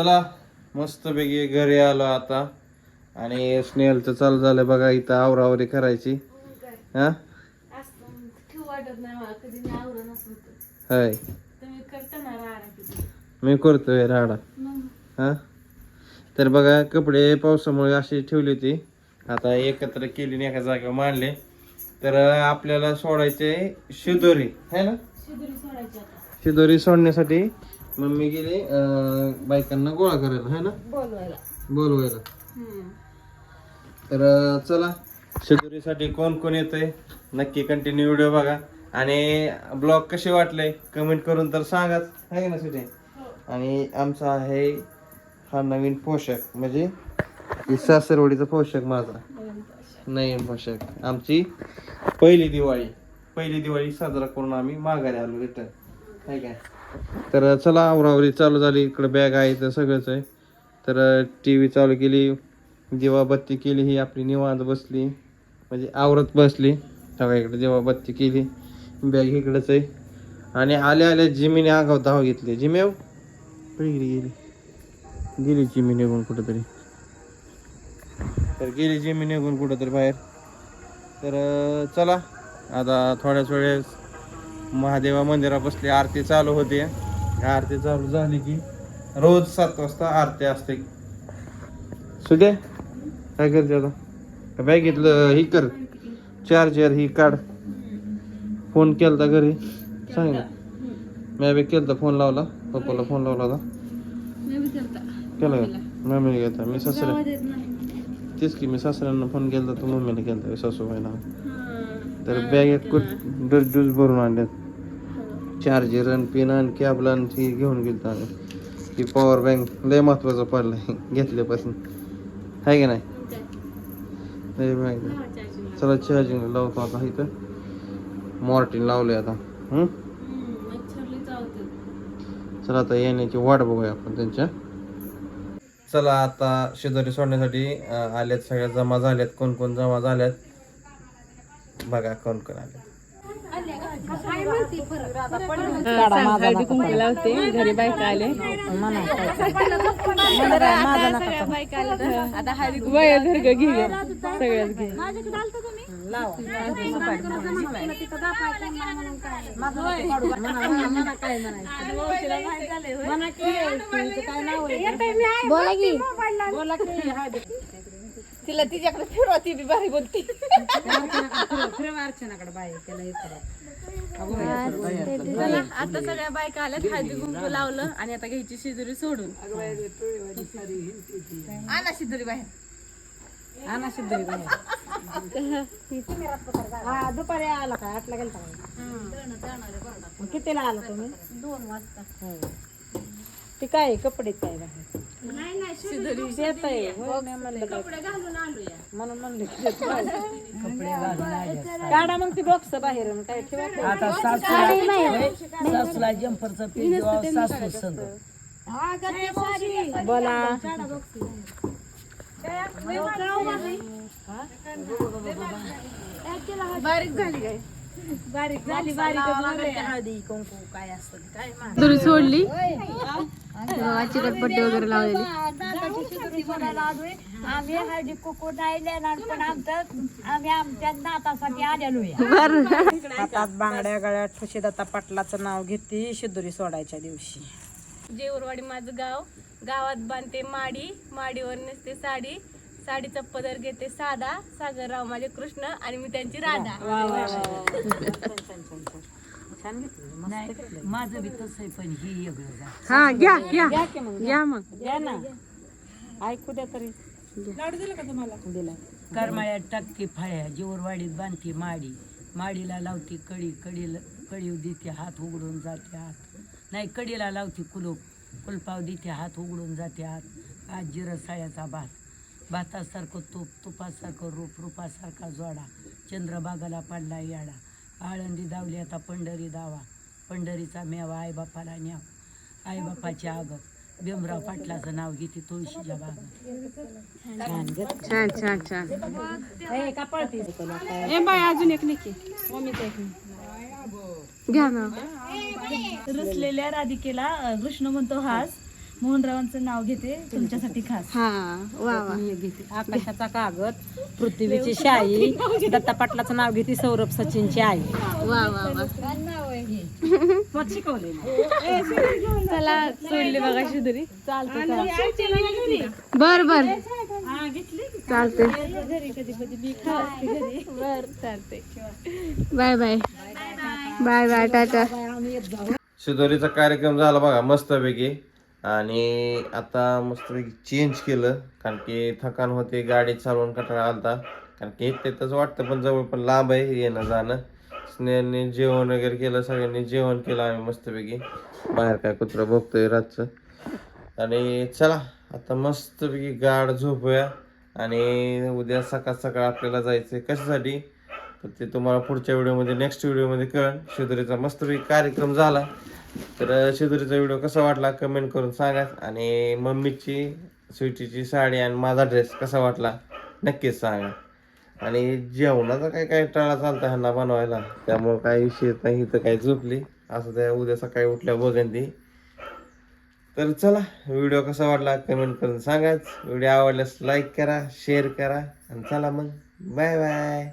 चला मस्तपैकी घरी आलो आता. आणि स्नेहलचं चालू झालं बघा इथं आवरावरी करायची. हा? हाय. मी करतोय राडा. हा? तर बघा कपडे पावसामुळे अशी ठेवली होती. आता एकत्र केली आणि एका जागा मांडले. तर आपल्याला सोडायचे शिदोरी है ना? शिदुरी सोडायची आता. शिदोरी सोडण्यासाठी मम्मी गेली अं, बायकांना गोळा करायला है ना? बोलवायला. बोलवायला. तर अं, चला. शिदोरीसाठी कोण कोण येतंय नक्की कंटिन्यू व्हिडिओ बघा. आणि ब्लॉग कसे वाटले कमेंट करून तर सांगाच. आहे ना सुटे आणि आमचा आहे हा नवीन पोशाख म्हणजे ही सासरवडीचा पोशाख माझा. नवीन पोशाख आमची पहिली दिवाळी. पहिली दिवाळी साजरा करून आम्ही माघारी आलो रिटर्न आहे काय? तर चला आवरावरी चालू झाली. इकडं बॅग आहे तर सगळंच आहे. तर टी व्ही चालू केली. दिवाबत्ती केली ही आपली निवांत बसली. म्हणजे आवरत बसली. तेव्हा इकडे दिवाबत्ती केली बॅग इकडंच आहे. आणि आल्या आल्या जिमीने आगाव धाव घेतली. जिमेव गेली हो. गेली. गेली जिमी निघून कुठंतरी. तर गेली जिमी निघून कुठंतरी बाहेर. तर चला. आता थोड्याच वेळेस महादेवा मंदिरात बसली आरती चालू होते. आरती चालू झाली की रोज सात वाजता आरती असते. सुदे काय करते आता? बॅग घेतलं ही कर. चार्जर ही काढ. फोन केलता घरी. सांग मी बी केलता फोन लावला. पप्पाला फोन लावला होता. मी बी करता केला मम्मीने घेता मी सासऱ्या तेच की मी सासऱ्यांना फोन केला तू मम्मीने केलता सासूबाईला. तर बॅगेत कुठ डस डूस भरून आणल्यात. चार्जर आणि पिन आणि कॅबल आणि ती घेऊन गेलो आम्ही. ती पॉवर बँक लय महत्वाचं पडलं घेतल्यापासून. आहे की नाही? लय माहिती चला चार्जिंग लावतो आता इथं. मॉर्टिन लावले आता. चला आता येण्याची वाट बघूया आपण त्यांच्या. चला आता शेजारी सोडण्यासाठी आल्यात सगळ्या जमा झाल्यात कोण कोण जमा झाल्यात. बघा कोण कोण आले. कुंकू लावते. घरी बायका आले. आता हळदी वय धर्ग घे बोला की. तिला तिच्याकडे फिरवा ती बी भारी बोलती. चला आता सगळ्या बायका आल्यात हळदी कुंकू लावलं आणि आता घ्यायची शिदुरी सोडून. आणा शिदुरी बाहेर. हा दुपारी आला काय आठला काय कितीला आला तुम्ही? दोन वाजता ते काय कपडे काय बाहेर? शिदुरी शेत आहे. होय, मी म्हणलं काय कपडे घालून आलोया. म्हणून म्हणले शेत आहे. काढा मग ती बॉक्स बाहेर आणि काय ठेवा सासूला जम्परचं द्यावं सासू संग बोला. बारीक झाली काय बारीक झाली बारीक हळदी कुंकू काय असत काय दुरी सोडली. चिकटपट्टी वगैरे लावलेली. आम्ही हळदी कुकू नाही देणार पण आमचं आम्ही आमच्या नातासाठी आलेलो आहे हातात बांगड्या गळ्यात ठुशीदत्ता पाटलाचं नाव घेते शिदुरी सोडायच्या दिवशी. जेवरवाडी माझं गाव. गावात बांधते माडी. माडीवर नेसते साडी. साडीचा पदर घेते साधा. सागरराव माझे कृष्ण आणि मी त्यांची राधा. छान घेतली. नाही माझं बी तसं पण ही हा घ्या घ्या घ्या. मग घ्या. ना. ऐकू द्या तरी. दिला का तुम्हाला? दिला. करमाळ्यात टाकते फाळ्या जीवरवाडीत बांधते माडी. माडीला लावते कडी कडीला कडी देते हात उघडून जाते हात. नाही कडीला लावते कुलूप. कुलपाव देते हात उघडून जाते हात. आज जिरसाळ्याचा भात. भातासारखं तूप तुपासारखं रूप रूपासारखा जोडा. चंद्रबागाला पडला याडा. आळंदी दावली आता पंढरी दावा पंढरीचा मेवा आईबापाला न्याव. आईबापाची आगप भीमराव पाटलाचं नाव घेते तुळशीच्या बागात. छान छान छान हे बाय अजून एक निकी मम्मीचं एक घ्या ना. रचलेल्या राधिकेला कृष्ण म्हणतो हास. मोहनरावांचं नाव घेते तुमच्यासाठी खास. हा वा वा. मी घेते. आकाशाचा कागद पृथ्वीची शाई दत्ता पाटलाचं नाव घेते सौरभ सचिनची आई. वा वा वा. मग शिकवले चला सोडली बघा शिदुरी. चालते बर बर. चालते बर चालते bye bye. Bye bye tata. शिदोरीचा कार्यक्रम झाला बघा मस्तपैकी. आणि आता मस्तपैकी चेंज केलं कारण की थकान होते गाडी चालवून कटाळा आलता. कारण की एकट्यातच वाटतं पण जवळ पण लांब आहे येणं जाणं. स्नेहांनी जेवण वगैरे केलं सगळ्यांनी जेवण केलं आम्ही मस्तपैकी. बाहेर काय कुत्रा बघतोय रातचं. आणि चला आता मस्तपैकी गाड झोपूया. आणि उद्या सकाळ सकाळ आपल्याला जायचं आहे कशासाठी? तर ते तुम्हाला पुढच्या व्हिडिओमध्ये नेक्स्ट व्हिडिओमध्ये कळेल. शिदुरीचा मस्तपैकी कार्यक्रम झाला. तर शिदुरीचा व्हिडिओ कसा वाटला कमेंट करून सांगा. आणि मम्मीची स्वीटीची साडी आणि माझा ड्रेस कसा वाटला नक्कीच सांगा. आणि जेवणाचा काय काय टाळा चालतं ह्यांना बनवायला? त्यामुळं काही विषय येत नाही तर काही झोपली. असं त्या उद्या सकाळी उठल्या बघेन ती तर चला व्हिडिओ कसा वाटला कमेंट करून सांगाच. व्हिडिओ आवडल्यास लाईक करा शेअर करा. आणि चला मग बाय बाय